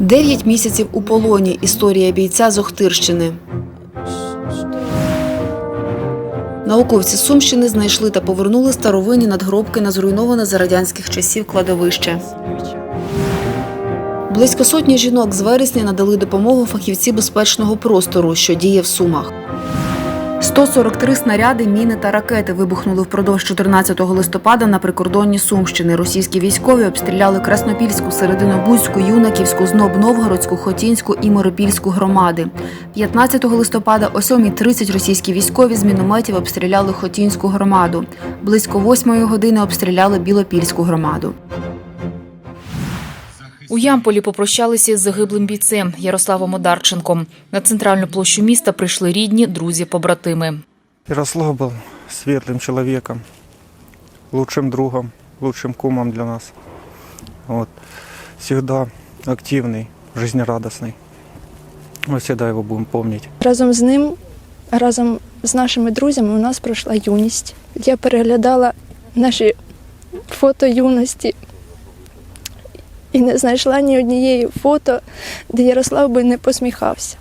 Дев'ять місяців у полоні. Історія бійця з Охтирщини. Науковці Сумщини знайшли та повернули старовинні надгробки на зруйноване за радянських часів кладовище. Близько сотні жінок з вересня надали допомогу фахівці безпечного простору, що діє в Сумах. 143 снаряди, міни та ракети вибухнули впродовж 14 листопада на прикордонні Сумщини. Російські військові обстріляли Краснопільську, Серединобузьку, Юнаківську, Зноб Новгородську, Хотінську і Миропільську громади. 15 листопада о 7.30 російські військові з мінометів обстріляли Хотінську громаду. Близько 8 години обстріляли Білопільську громаду. У Ямполі попрощалися із загиблим бійцем Ярославом Одарченком. На центральну площу міста прийшли рідні, друзі, побратими. Ярослав был светлым человеком, лучшим другом, лучшим кумом для нас. Вот. Всегда активный, жизнерадостный. Мы всегда его будем помнить. Разом з ним, разом з нашими друзями, у нас пройшла юність. Я переглядала наші фото юності і не знайшла ні однієї фото, де Ярослав би не посміхався.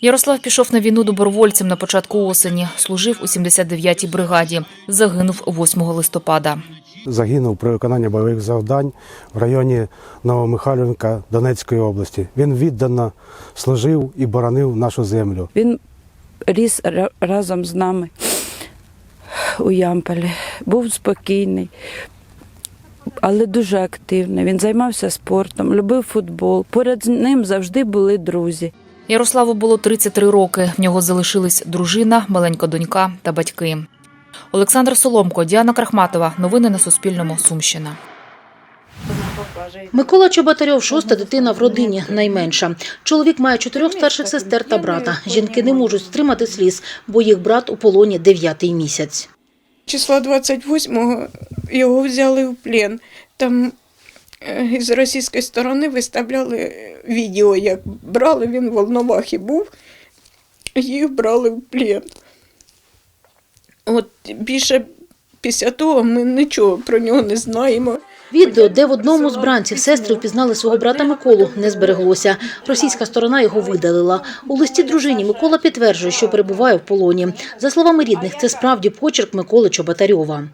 Ярослав пішов на війну добровольцем на початку осені. Служив у 79-й бригаді. Загинув 8 листопада. загинув при виконанні бойових завдань в районі Новомихайлівка Донецької області. Він віддано служив і боронив нашу землю. Він ріс разом з нами у Ямполі. Був спокійний, але дуже активний. Він займався спортом, любив футбол. Поряд з ним завжди були друзі. Ярославу було 33 роки. В нього залишились дружина, маленька донька та батьки. Олександр Соломко, Діана Крахматова. Новини на Суспільному. Сумщина. Микола Чоботарьов – шоста дитина в родині, найменша. Чоловік має чотирьох старших сестер та брата. Жінки не можуть стримати сліз, бо їх брат у полоні дев'ятий місяць. Числа 28-го його взяли в плен. Там е, з російської сторони виставляли відео, як брали, він в Волновахі був, їх брали в плен. От більше після того ми нічого про нього не знаємо. Відео, де в одному з бранців сестри впізнали свого брата Миколу, не збереглося. Російська сторона його видалила. У листі дружині Микола підтверджує, що перебуває в полоні. За словами рідних, це справді почерк Миколи Чоботарьова.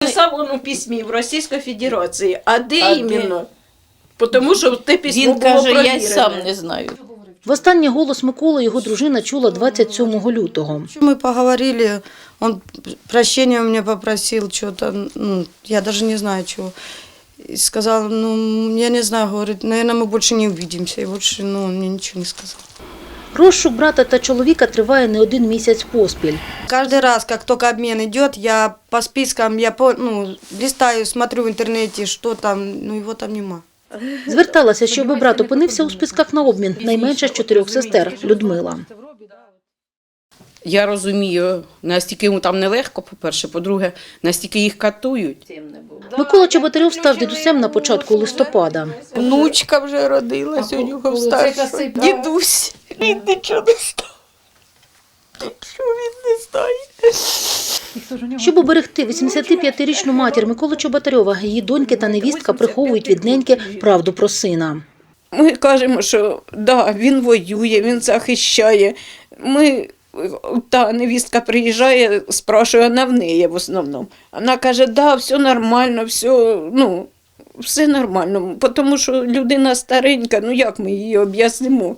Писав він у письмі в Російській Федерації. А де іменно? Тому що те письмо Він було каже, я провірене. сам не знаю. Востаннє голос Миколи його дружина чула 27 лютого. Мы поговорили, он прощения у меня попросил, что-то, ну, я даже не знаю чего. И сказал, ну, я не знаю, говорит, наверное, мы больше не увидимся. И больше, ну, он мне ничего не сказал. Розшук брата та чоловіка триває не один місяць поспіль. Каждый раз, как только обмен идет, я по спискам, я по, ну, листаю, смотрю в интернете, что там, ну, его там нема. Зверталася, щоб брат опинився у списках на обмін. Найменша з чотирьох сестер Людмила. Я розумію, настільки йому там нелегко, по-перше, по-друге, настільки їх катують. Микола Чоботарьов став дідусем на початку листопада. Внучка вже родилась у нього старшого. Дідусь. Він нічого не став. Що він не знає? Щоб оберегти 85-річну матір Миколи Чоботарьова, її доньки та невістка приховують від неньки правду про сина. Ми кажемо, що да, він воює, він захищає. Ми, та невістка приїжджає, спрашує, вона в неї в основному. Вона каже, да, все нормально, все, ну, все нормально. Тому що людина старенька, ну як ми її об'яснимо?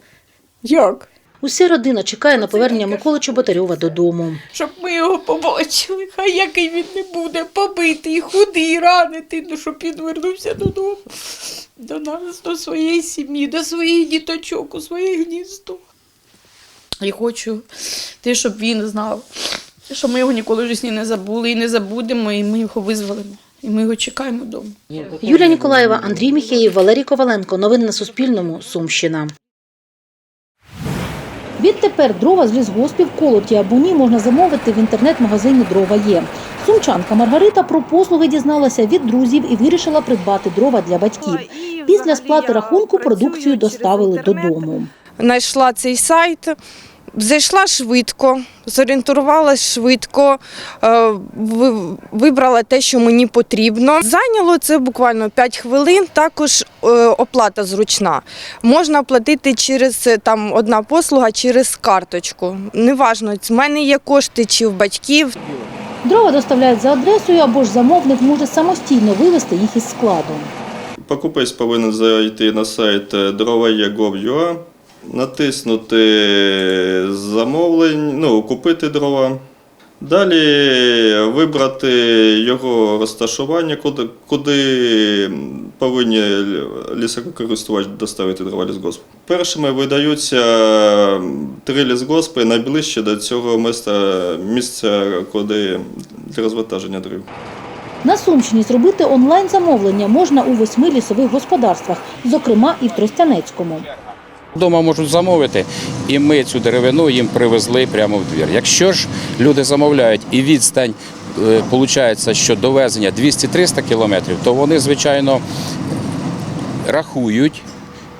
Як? Уся родина чекає на повернення Миколи Чоботарьова додому. Щоб ми його побачили, хай який він не буде побитий, худий, ранитий, ну щоб він вернувся додому, до нас, до своєї сім'ї, до своїх діточок, у своє гніздо. І хочу те, щоб він знав, що ми його ніколи в житті не забули і не забудемо, і ми його визволимо. І ми його чекаємо вдома. Юлія Ніколаєва, Андрій Міхеєв, Валерій Коваленко. Новини на Суспільному. Сумщина. Відтепер дрова з лісгоспів колоті або ні можна замовити в інтернет-магазині Дрова є. Сумчанка Маргарита про послуги дізналася від друзів і вирішила придбати дрова для батьків. Після сплати рахунку продукцію доставили додому. Знайшла цей сайт, Зайшла швидко, зорієнтувалася швидко, е, вибрала те, що мені потрібно. Зайняло це буквально 5 хвилин. Також е, оплата зручна. Можна оплатити через е, там одна послуга через карточку. Неважно, в мене є кошти чи в батьків. Дрова доставляють за адресою або ж замовник може самостійно вивезти їх із складу. Покупець повинен зайти на сайт дрова.gov.ua, натиснути замовлень, ну, купити дрова. Далі вибрати його розташування, куди, куди повинні лісокористувач доставити дрова лісгосп. Першими видаються три лісгоспи найближче до цього міста, місця, куди для розвантаження дров. На Сумщині зробити онлайн-замовлення можна у восьми лісових господарствах, зокрема і в Тростянецькому. Дома можуть замовити, і ми цю деревину їм привезли прямо в двір. Якщо ж люди замовляють і відстань, виходить, що довезення 200-300 кілометрів, то вони, звичайно, рахують.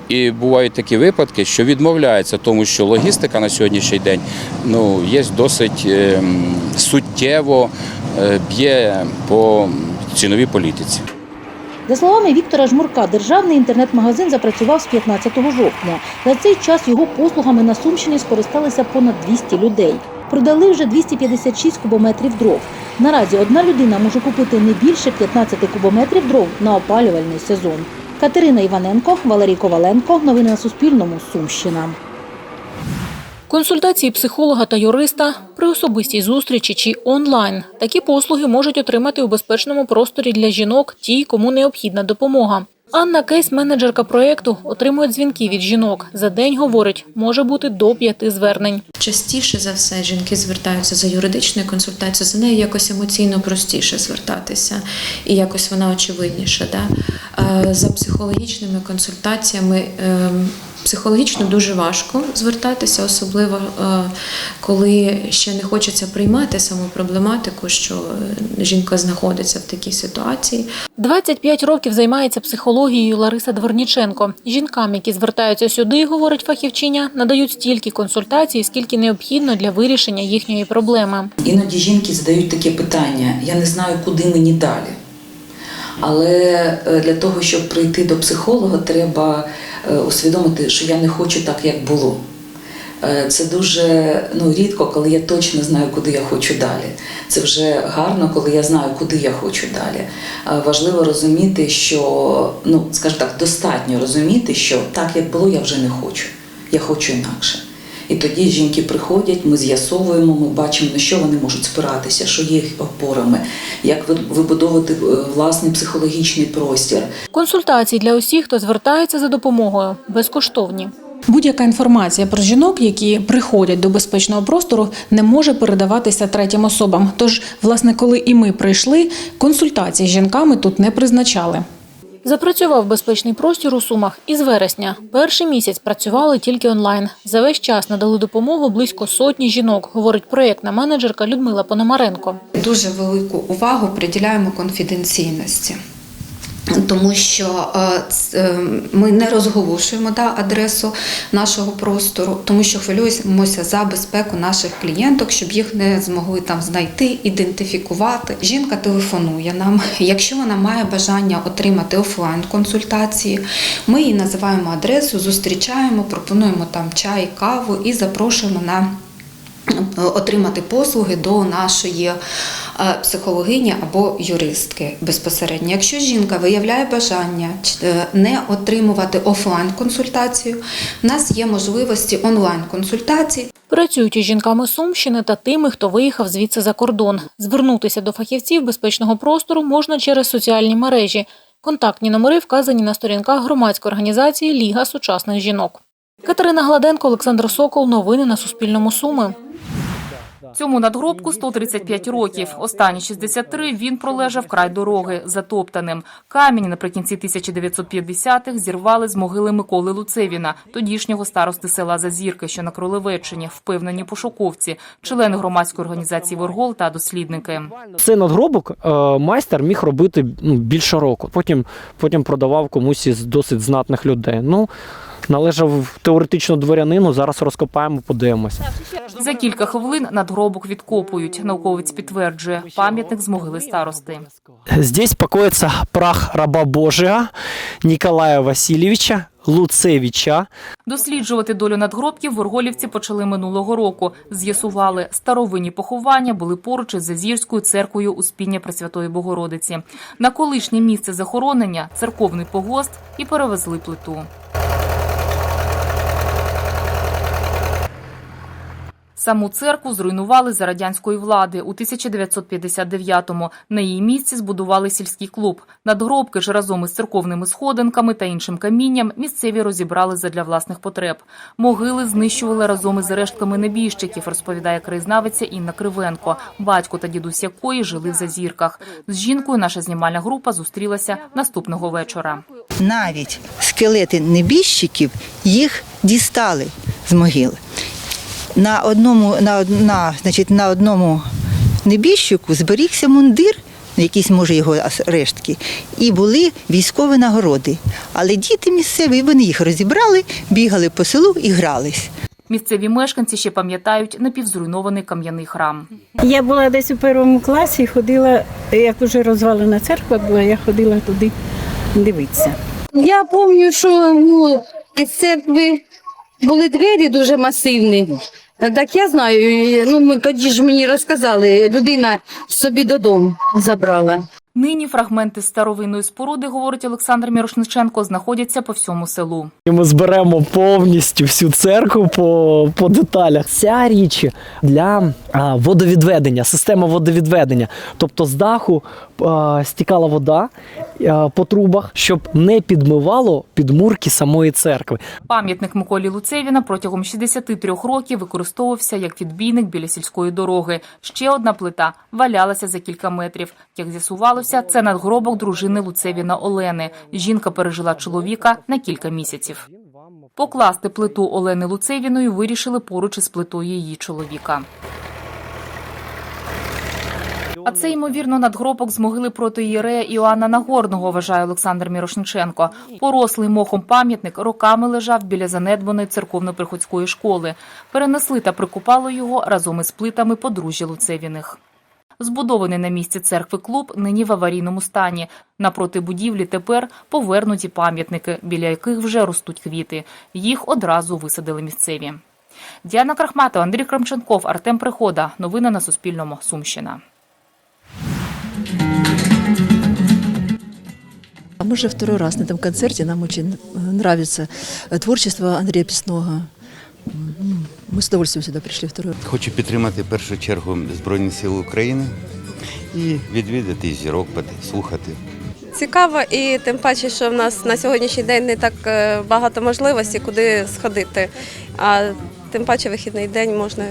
І бувають такі випадки, що відмовляються, тому що логістика на сьогоднішній день ну, є досить ем, суттєво е, б'є по ціновій політиці. За словами Віктора Жмурка, державний інтернет-магазин запрацював з 15 жовтня. За цей час його послугами на Сумщині скористалися понад 200 людей. Продали вже 256 кубометрів дров. Наразі одна людина може купити не більше 15 кубометрів дров на опалювальний сезон. Катерина Іваненко, Валерій Коваленко. Новини на Суспільному. Сумщина. Консультації психолога та юриста при особистій зустрічі чи онлайн. Такі послуги можуть отримати у безпечному просторі для жінок ті, кому необхідна допомога. Анна Кейс, менеджерка проєкту, отримує дзвінки від жінок. За день, говорить, може бути до п'яти звернень. Частіше за все жінки звертаються за юридичною консультацією, за нею якось емоційно простіше звертатися, і якось вона очевидніша. Да? Е, За психологічними консультаціями ем, психологічно дуже важко звертатися, особливо е, коли ще не хочеться приймати саму проблематику, що е, жінка знаходиться в такій ситуації. 25 років займається психологією Лариса Дворніченко. Жінкам, які звертаються сюди, говорить фахівчиня, надають стільки консультацій, скільки необхідно для вирішення їхньої проблеми. Іноді жінки задають таке питання: я не знаю, куди мені далі. Але е, для того, щоб прийти до психолога, треба усвідомити, що я не хочу так, як було. Е, Це дуже ну, рідко, коли я точно знаю, куди я хочу далі. Це вже гарно, коли я знаю, куди я хочу далі. Е, Важливо розуміти, що, ну, скажімо так, достатньо розуміти, що так, як було, я вже не хочу. Я хочу інакше. І тоді жінки приходять, ми з'ясовуємо, ми бачимо, на що вони можуть спиратися, що є їх опорами, як ви- вибудовувати е, власний психологічний простір. Консультації для усіх, хто звертається за допомогою, безкоштовні. Будь-яка інформація про жінок, які приходять до безпечного простору, не може передаватися третім особам. Тож, власне, коли і ми прийшли, консультації з жінками тут не призначали. Запрацював безпечний простір у Сумах із вересня. Перший місяць працювали тільки онлайн. За весь час надали допомогу близько сотні жінок, говорить проєктна менеджерка Людмила Пономаренко. Дуже велику увагу приділяємо конфіденційності. Тому що е, е, ми не розголошуємо да, адресу нашого простору, тому що хвилюємося за безпеку наших клієнток, щоб їх не змогли там знайти, ідентифікувати. Жінка телефонує нам. Якщо вона має бажання отримати офлайн консультації, ми їй називаємо адресу, зустрічаємо, пропонуємо там чай, каву і запрошуємо на отримати послуги до нашої е, психологині або юристки безпосередньо. Якщо жінка виявляє бажання е, не отримувати офлайн консультацію, в нас є можливості онлайн консультацій. Працюють із жінками Сумщини та тими, хто виїхав звідси за кордон. Звернутися до фахівців безпечного простору можна через соціальні мережі. Контактні номери вказані на сторінках громадської організації Ліга сучасних жінок. Катерина Гладенко, Олександр Сокол. Новини на Суспільному Суми. Цьому надгробку 135 років. Останні 63 він пролежав край дороги, затоптаним. Камінь наприкінці 1950-х зірвали з могили Миколи Луцевіна, тодішнього старости села Зазірки, що на Кролевеччині, впевнені пошуковці, члени громадської організації Воргол та дослідники. Цей надгробок е, майстер міг робити ну, більше року. Потім, потім продавав комусь із досить знатних людей. Ну, належав теоретично дворянину. Зараз розкопаємо, подивимося. За кілька хвилин надгробок відкопують. Науковець підтверджує пам'ятник з могили старости. Здесь покоится прах раба Божия Николая Васильевича Луцевича. Досліджувати долю надгробків ворголівці почали минулого року. З'ясували, старовинні поховання були поруч із Зазірською церквою Успіння Пресвятої Богородиці. На колишнє місце захоронення церковний погост і перевезли плиту. Саму церкву зруйнували за радянської влади у 1959-му. На її місці збудували сільський клуб. Надгробки ж разом із церковними сходинками та іншим камінням місцеві розібрали задля власних потреб. Могили знищували разом із рештками небіжчиків, розповідає краєзнавиця Інна Кривенко, батько та дідусь якої жили в Зазірках. З жінкою наша знімальна група зустрілася наступного вечора. Навіть скелети небіжчиків їх дістали з могил. На одному, на, на, значить, на одному небіжчику зберігся мундир, якісь, може, його рештки, і були військові нагороди. Але діти місцеві, вони їх розібрали, бігали по селу і грались. Місцеві мешканці ще пам'ятають напівзруйнований кам'яний храм. Я була десь у першому класі, ходила, як вже розвалена церква була, я ходила туди дивитися. Я пам'ятаю, що ну, із церкви були двері дуже масивні. Так я знаю, ну ми тоді ж мені розказали, людина собі додому забрала. Нині фрагменти старовинної споруди, говорить Олександр Мірошниченко, знаходяться по всьому селу. Ми зберемо повністю всю церкву по, по деталях. Ця річ для а, водовідведення, система водовідведення. Тобто з даху а, стікала вода а, по трубах, щоб не підмивало підмурки самої церкви. Пам'ятник Миколі Луцевіна протягом 63 років використовувався як відбійник біля сільської дороги. Ще одна плита валялася за кілька метрів. Як з'ясувалося, це надгробок дружини Луцевіна Олени. Жінка пережила чоловіка на кілька місяців. Покласти плиту Олени Луцевіної вирішили поруч із плитою її чоловіка. А це, ймовірно, надгробок з могили проти Єрея Іоанна Нагорного, вважає Олександр Мірошниченко. Порослий мохом пам'ятник роками лежав біля занедбаної церковно-приходської школи. Перенесли та прикопали його разом із плитами подружжя Луцевіних. Збудований на місці церкви клуб нині в аварійному стані. Напроти будівлі тепер повернуті пам'ятники, біля яких вже ростуть квіти. Їх одразу висадили місцеві. Діана Крахматова, Андрій Крамченков, Артем Прихода. Новини на Суспільному. Сумщина. А Мы же второй раз на этом концерте. Нам очень э, нравится э, творчество Андрея Песного. М, Мы с удовольствием сюда пришли второй раз. Хочу підтримати в першу чергу Збройні Сили України і відвідати зірок, слухати. Цікаво, і тим паче, що в нас на сьогоднішній день не так е, багато можливостей, куди сходити. А тим паче вихідний день можна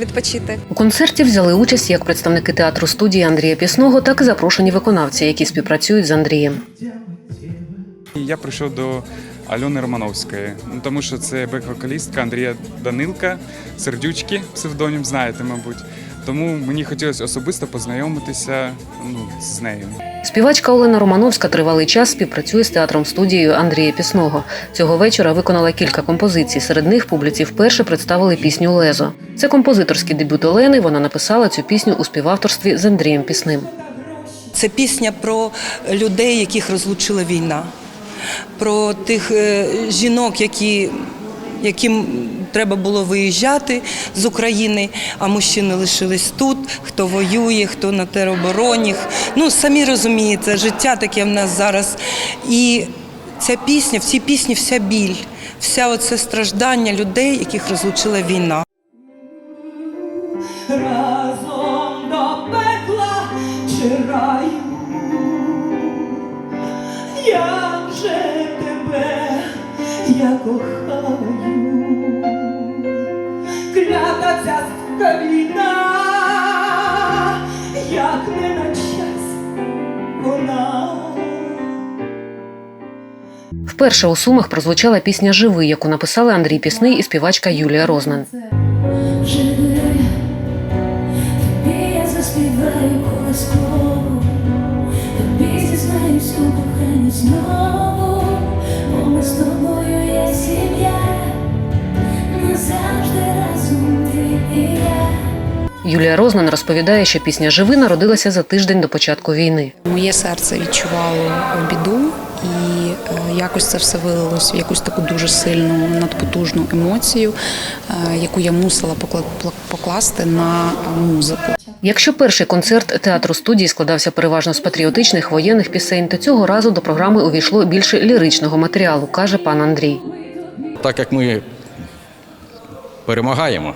відпочити. У концерті взяли участь як представники театру студії Андрія Пісного, так і запрошені виконавці, які співпрацюють з Андрієм. Я прийшов до Альони Романовської, ну, тому що це бек-вокалістка Андрія Данилка, сердючки, псевдонім знаєте, мабуть. Тому мені хотілося особисто познайомитися ну, з нею. Співачка Олена Романовська тривалий час співпрацює з театром студією Андрія Пісного. Цього вечора виконала кілька композицій. Серед них публіці вперше представили пісню Лезо. Це композиторський дебют Олени. Вона написала цю пісню у співавторстві з Андрієм Пісним. Це пісня про людей, яких розлучила війна, про тих е, жінок, які, яким треба було виїжджати з України, а мужчини лишились тут, хто воює, хто на теробороні. Ну, самі розумієте, життя таке в нас зараз. І ця пісня, в цій пісні вся біль, вся оце страждання людей, яких розлучила війна. разом до пекла чи раю. Як же тебе я кохаю, ця війна, як не на час вона. Вперше у Сумах прозвучала пісня Живий, яку написали Андрій Пісний і співачка Юлія Рознан. Живи, тобі я заспіваю колискову, тобі зізнаюсь у коханні знову, Юлія Рознан розповідає, що пісня Живи народилася за тиждень до початку війни. Моє серце відчувало біду, і е, якось це все вилилось в якусь таку дуже сильну надпотужну емоцію, е, яку я мусила покла- покласти на музику. Якщо перший концерт театру студії складався переважно з патріотичних воєнних пісень, то цього разу до програми увійшло більше ліричного матеріалу, каже пан Андрій. Так як ми перемагаємо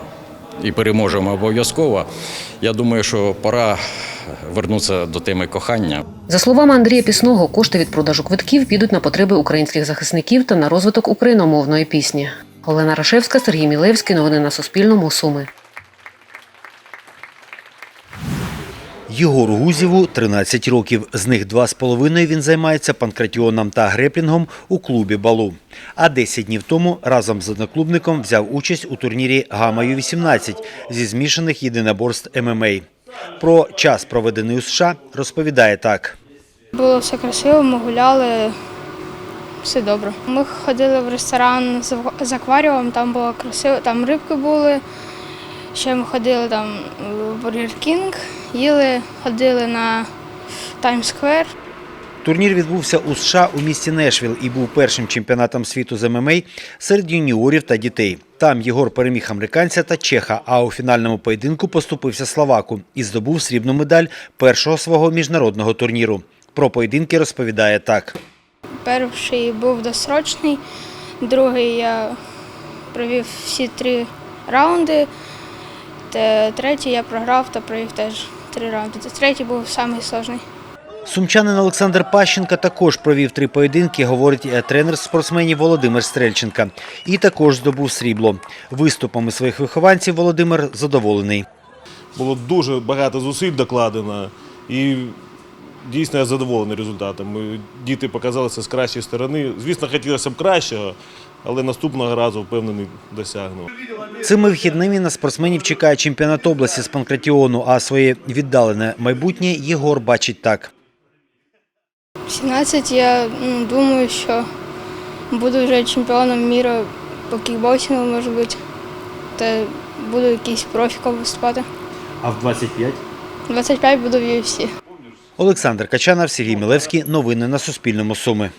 і переможемо обов'язково, я думаю, що пора вернутися до теми кохання. За словами Андрія Пісного, кошти від продажу квитків підуть на потреби українських захисників та на розвиток україномовної пісні. Олена Рашевська, Сергій Мілевський. Новини на Суспільному. Суми. Єгору Гузєву 13 років. З них два з половиною він займається панкратіоном та греплінгом у клубі Балу. А 10 днів тому разом з одноклубником взяв участь у турнірі Гама Ю-18 зі змішаних єдиноборств ММА. Про час, проведений у США, розповідає так. Було все красиво, ми гуляли, все добре. Ми ходили в ресторан з акваріумом, там було красиво, там рибки були. Ще ми ходили там в Бургер Кінг, їли, ходили на Таймс-сквер. Турнір відбувся у США у місті Нешвіл і був першим чемпіонатом світу з ММА серед юніорів та дітей. Там Єгор переміг американця та чеха, а у фінальному поєдинку поступився словаку і здобув срібну медаль першого свого міжнародного турніру. Про поєдинки розповідає так. Перший був досрочний, другий я провів всі три раунди. Те- Третій я програв та провів теж три раунди. Третій був найскладніший. Сумчанин Олександр Пащенко також провів три поєдинки, говорить е, тренер спортсменів Володимир Стрельченка. І також здобув срібло. Виступами своїх вихованців Володимир задоволений. Було дуже багато зусиль докладено і дійсно я задоволений результатом. Діти показалися з кращої сторони. Звісно, хотілося б кращого, але наступного разу впевнений досягнемо. Цими вихідними на спортсменів чекає чемпіонат області з панкратіону, а своє віддалене майбутнє Єгор бачить так. В 17 я ну, думаю, що буду вже чемпіоном міру по кікбоксингу, може бути. Та буду якийсь профіком виступати. А в 25? 25 буду в UFC. Олександр Качанов, Сергій Мілевський. Новини на Суспільному. Суми.